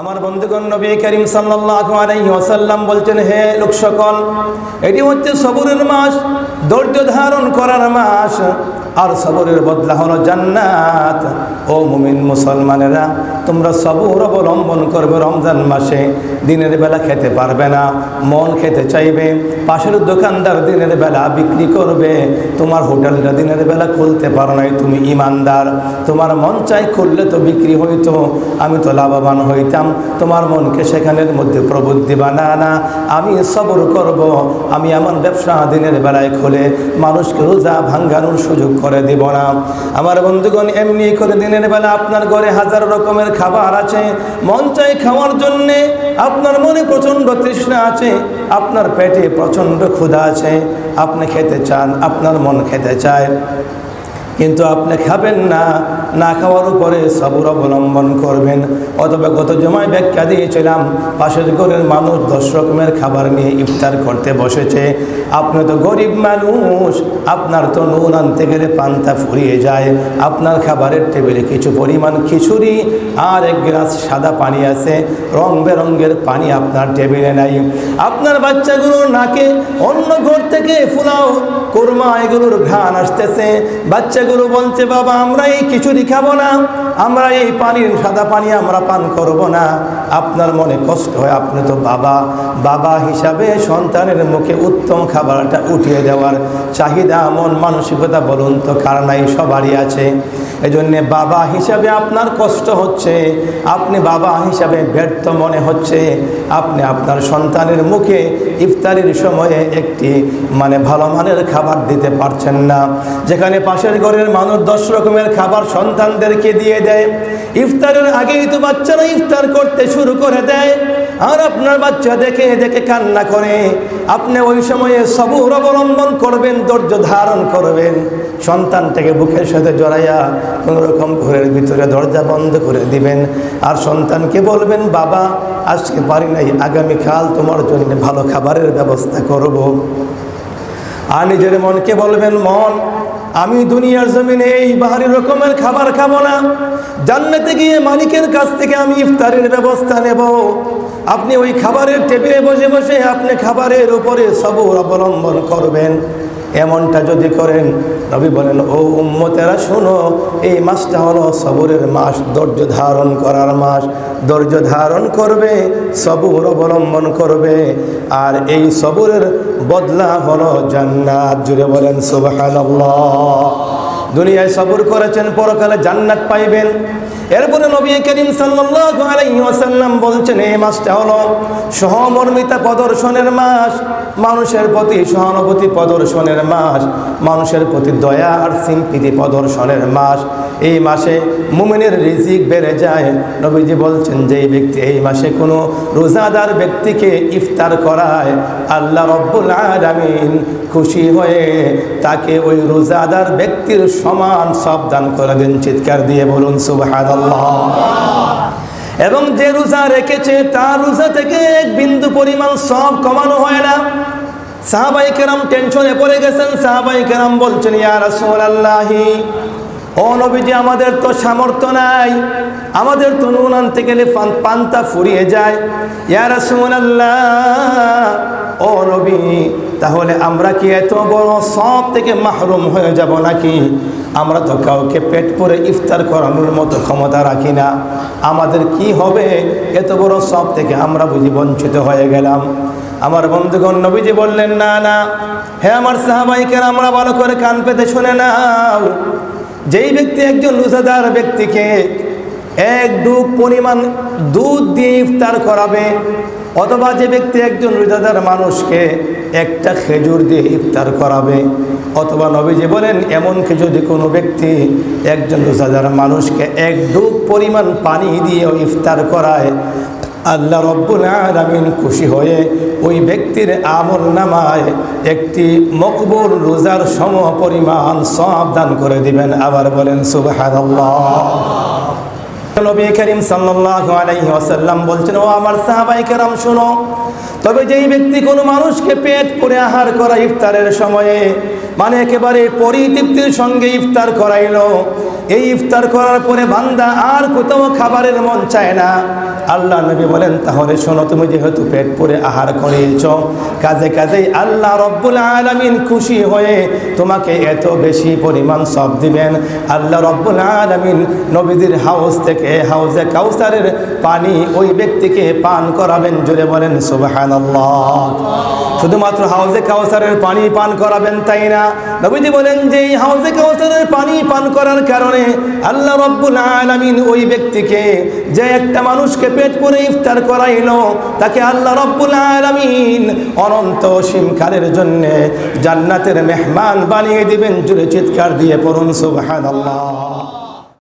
আমার বন্ধুগণ নবী করিম ওয়াসাল্লাম বলছেন, হে লোক সকল এটি হচ্ছে সবুরের মাস, ধৈর্য ধারণ করার মাস। আর সবরের বদলা হলো জান্নাত। ও মুমিন মুসলমানেরা, তোমরা সবর অবলম্বন করবে রমজান মাসে। দিনের বেলা খেতে পারবে না, মন খেতে চাইবে। পাশের দোকানদার দিনের বেলা বিক্রি করবে। তোমার হোটেলটা দিনের বেলা খুলতে পারো নাই, তুমি ইমানদার। তোমার মন চাই খুললে তো বিক্রি হইতো, আমি তো লাভবান হইতাম। তোমার মনকে সেখানের মধ্যে প্রবুদ্ধি বানা না আমি সবর করব। আমি আমার ব্যবসা দিনের বেলায় খুলে মানুষকে রোজা ভাঙ্গানোর সুযোগ করে দিব না। আমার বন্ধুগণ, এমনি করে দিনের বেলা আপনার ঘরে হাজার রকমের খাবার আছে। মন চাই খাওয়ার জন্যে আপনার মনে প্রচণ্ড তৃষ্ণা আছে, আপনার পেটে প্রচণ্ড ক্ষুধা আছে। আপনি খেতে চান, আপনার মন খেতে চায়। কিন্তু আপনি খাবেন না না খাওয়ার উপরে সবর অবলম্বন করবেন। অথবা গত জমায় ব্যাখ্যা দিয়েছিলাম, পাশের ঘরের মানুষ দশ রকমের খাবার নিয়ে ইফতার করতে বসেছে। আপনি তো গরিব মানুষ, আপনার তো নুন আনতে গেলে পান্তা ফুরিয়ে যায়। আপনার খাবারের টেবিলে কিছু পরিমাণ খিচুড়ি আর এক গ্লাস সাদা পানি আছে। রং বেরঙ্গের পানি আপনার টেবিলে নাই। আপনার বাচ্চাগুলো নাকে অন্য ঘর থেকে ফুলাও, কোরমা এগুলোর ঘ্রাণ আসতেছে। বাচ্চাগুলো বলছে, বাবা আমরা এই খিচুড়ি খাব না, আমরা এই পানির সাদা পানি আমরা পান করব না। আপনার মনে কষ্ট হয়, আপনি তো বাবা। বাবা হিসাবে সন্তানের মুখে উত্তম খাবারটা উঠিয়ে দেওয়ার চাহিদা, মন মানসিকতা বলুন তো, কার নাই? সবারই আছে। এজন্যে বাবা হিসাবে আপনার কষ্ট হচ্ছে, আপনি বাবা হিসাবে ব্যর্থ মনে হচ্ছে। আপনি আপনার সন্তানের মুখে ইফতারির সময়ে একটি মানে ভালো মানের খাবার দিতে পারছেন না। যেখানে পাশের ঘরের মানুষ দশ রকমের খাবার সন্তানদেরকে দিয়ে দেয়। ইফতারের আগেই তো বাচ্চারা ইফতার করতে শুরু করে দেয়। আর আপনার বাচ্চা দেখে দেখে কান্না করে। আপনি ওই সময়ে সবুর অবলম্বন করবেন, ধৈর্য ধারণ করবেন। সন্তানটাকে বুকের সাথে জড়াইয়া কোনো রকম ঘরের ভিতরে দরজা বন্ধ করে দিবেন। আর সন্তানকে বলবেন, বাবা, আজকে পারি নাই, আগামীকাল তোমার জন্য ভালো খাবারের ব্যবস্থা করব। আর নিজের মনকে বলবেন, মন আমি দুনিয়ার জমিনে এই বাহারি রকমের খাবার খাব না। জান্নাতে গিয়ে মালিকের কাছ থেকে আমি ইফতারের ব্যবস্থা নেব। আপনি ওই খাবারের টেবিলে বসে বসে আপনি খাবারের উপরে সবর অবলম্বন করবেন। এমনটা যদি করেন, নবী বলেন, ও উম্মতেরা, শোনো, এই মাসটা হলো সবরের মাস, ধৈর্য ধারণ করার মাস। ধৈর্য ধারণ করবে, সবর অবলম্বন করবে, আর এই সবরের বদলা হলো জান্নাত। জুড়ে বলেন, সুবহানাল্লাহ। দুনিয়ায় সবর করেছেন, পরকালে জান্নাত পাইবেন। এরপরে নবী করিম ওয়াসাল্লাম বলছেন এই মাসটা হলো সহমর্মিতা প্রদর্শনের মাস, মানুষের প্রতি সহানুভূতি প্রদর্শনের মাস, মানুষের প্রতি দয়া আর সিম্পিতি প্রদর্শনের মাস। এই মাসে মুমিনের রিজিক বেড়ে যায়। নবীজি বলছেন যে এই ব্যক্তি এই মাসে কোনো রোজাদার ব্যক্তিকে ইফতার করায়, আল্লাহ রব্বুল আলামিন খুশি হয়ে তাকে ওই রোজাদার ব্যক্তির সমান সব দান করে দেন, চিৎকার দিয়ে বলুন সুবাহ এবং যে রোজা রেখেছে, তার রোজা থেকে এক বিন্দু পরিমাণ সব কমানো হয় না। সাহাবাই কেরাম টেনশনে পড়ে গেছেন। সাহাবাই কেরাম বলছেন ইয়ার রাসূলুল্লাহি ও নবীজি, আমাদের তো সামর্থ্য নাই। আমাদের তো নুন আনতে গেলে পান্তা ফুরিয়ে যায়। ইয়া রাসূলুল্লাহ, ও নবী, তাহলে আমরা কি এত বড় সব থেকে মাহরুম হয়ে যাব নাকি? আমরা তো কাউকে পেট পরে ইফতার করানোর মতো ক্ষমতা রাখি না। আমাদের কি হবে? এত বড় সব থেকে আমরা বুঝি বঞ্চিত হয়ে গেলাম। আমার বন্ধুগণ, নবীজি বললেন, না না। হ্যাঁ আমার সাহাবাইকের আমরা ভালো করে কান পেতে শুনে নাও। যেই ব্যক্তি একজন রোজাদার ব্যক্তিকে এক ডুব পরিমাণ দুধ দিয়ে ইফতার করাবে, অথবা যে ব্যক্তি একজন রোজাদার মানুষকে একটা খেজুর দিয়ে ইফতার করাবে, অথবা নবীজি বলেন এমনকি যদি কোনো ব্যক্তি একজন রোজাদার মানুষকে এক ডুব পরিমাণ পানি দিয়ে ইফতার করায় আল্লাহ রব্বুল আলামিন খুশি হয়ে ওই ব্যক্তির আমল নামায় একটি মকবুল রোজার সম পরিমাণ সব দান করে দিবেন। আবার বলেন, সুবহানাল্লাহ। নবী করিম সাল্লাল্লাহু আলাইহি ওয়াসাল্লাম বলছেন, ও আমার সাহাবাই কেরাম, শোনো, তবে যেই ব্যক্তি কোনো মানুষকে পেট করে আহার করা ইফতারের সময়ে মানে একেবারে পরিতৃপ্তির সঙ্গে ইফতার করাইল। এই ইফতার করার পরে বান্দা আর কোথাও খাবারের মন চায় না। আল্লাহ নবী বলেন, তাহলে শোনো, তুমি যেহেতু পেট পরে আহার করেছ কাজে কাজেই আল্লাহ রব্বুল আলমিন খুশি হয়ে তোমাকে এত বেশি পরিমাণ সব দিবেন। আল্লাহ রব্বুল আলমিন নবীদের হাউস থেকে হাউসে কাউসারের পানি ওই ব্যক্তিকে পান করাবেন জুড়ে বলেন সুবাহান শুধুমাত্র হাউজে কাউসারের পানি পান করাবেন তাই না? নবীজি বলেন যে এই হাউজে কাউসারের পানি পান করার কারণে আল্লাহ রব্বুল আলমিন ওই ব্যক্তিকে যে একটা মানুষকে পেট পরে ইফতার করাইল, তাকে আল্লাহ রব্বুল আলমিন অনন্ত সীমকালের জন্য জান্নাতের মেহমান বানিয়ে দিবেন, জুড়ে চিৎকার দিয়ে পড়ুন, সুবহানাল্লাহ।